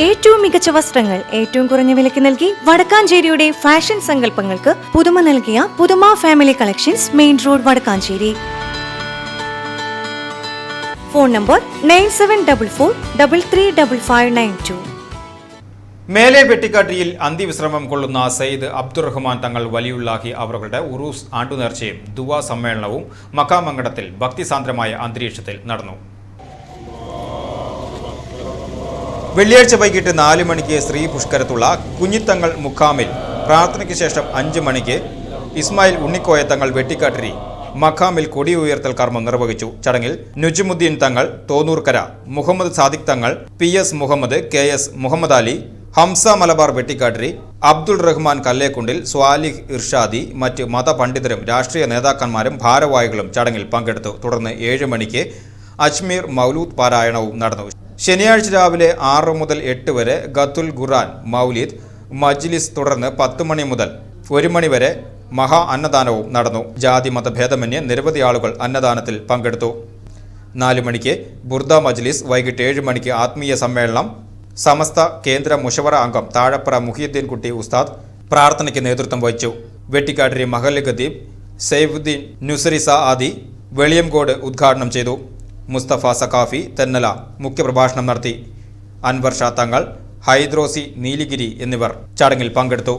ഏറ്റവും മികച്ച വസ്ത്രങ്ങൾ ഏറ്റവും കുറഞ്ഞ വിലയ്ക്ക് നൽകി വടക്കാഞ്ചേരിയുടെ ഫാഷൻ സങ്കല്പങ്ങൾക്ക് പുതുമ നൽകിയ പുതുമ family collections main road Vadakkanchery. Phone number nine seven double four double three double five nine two. മേലെ വെട്ടിക്കാട്ടിയിൽ അന്തിവിശ്രമം കൊള്ളുന്ന സയ്യിദ് അബ്ദുറഹ്മാൻ തങ്ങൾ വലിയുള്ളാഹി അവരുടെ ഉറൂസ് ആണ്ടുനേർച്ചയും ദുവാ സമ്മേളനവും മക്കാമങ്കടത്തിൽ ഭക്തിസാന്ദ്രമായ അന്തരീക്ഷത്തിൽ നടന്നു. വെള്ളിയാഴ്ച വൈകിട്ട് നാല് മണിക്ക് ശ്രീ പുഷ്കരത്തുള്ള കുഞ്ഞിത്തങ്ങൾ മുഖാമിൽ പ്രാർത്ഥനയ്ക്ക് ശേഷം അഞ്ച് മണിക്ക് ഇസ്മായിൽ ഉണ്ണിക്കോയ തങ്ങൾ വെട്ടിക്കാട്ടിരി മഖാമിൽ കൊടി ഉയർത്തൽ കർമ്മം നിർവഹിച്ചു. ചടങ്ങിൽ നുജുമുദ്ദീൻ തങ്ങൾ Thonnoorkara Muhammad Sadiq Thangal P S Muhammad K S Muhammad Ali Hamza Malabar Vettikattiri Abdul Rahman കല്ലേക്കുണ്ടിൽ Swalih Irshadi മറ്റ് മതപണ്ഡിതരും രാഷ്ട്രീയ നേതാക്കന്മാരും ഭാരവാഹികളും ചടങ്ങിൽ പങ്കെടുത്തു. തുടർന്ന് ഏഴ് മണിക്ക് അജ്മീർ മൗലൂദ് പാരായണവും നടന്നു. ശനിയാഴ്ച രാവിലെ ആറ് മുതൽ എട്ട് വരെ ഖത്തുൽ ഖുറാൻ മൗലിദ് മജ്ലിസ് തുടർന്ന് പത്ത് മണി മുതൽ ഒരു മണി വരെ മഹാ അന്നദാനവും നടന്നു. ജാതി മതഭേദമന്യേ നിരവധി ആളുകൾ അന്നദാനത്തിൽ പങ്കെടുത്തു. നാല് മണിക്ക് ബുർദ മജ്ലിസ് വൈകിട്ട് ഏഴ് മണിക്ക് ആത്മീയ സമ്മേളനം സമസ്ത കേന്ദ്ര മുഷവറ അംഗം താഴപ്പുറ മുഹിയുദ്ദീൻ കുട്ടി ഉസ്താദ് പ്രാർത്ഥനയ്ക്ക് നേതൃത്വം വഹിച്ചു. വെട്ടിക്കാട്ടിരി മഹല്ല് ഖദീബ് സെയ്ഫുദ്ദീൻ നുസരിസ ആദി വെളിയംകോട് ഉദ്ഘാടനം ചെയ്തു. മുസ്തഫ സഖാഫി തെന്നല മുഖ്യപ്രഭാഷണം നടത്തി. അൻവർ ഷാ തങ്ങൾ ഹൈദ്രോസി നീലിഗിരി എന്നിവർ ചടങ്ങിൽ പങ്കെടുത്തു.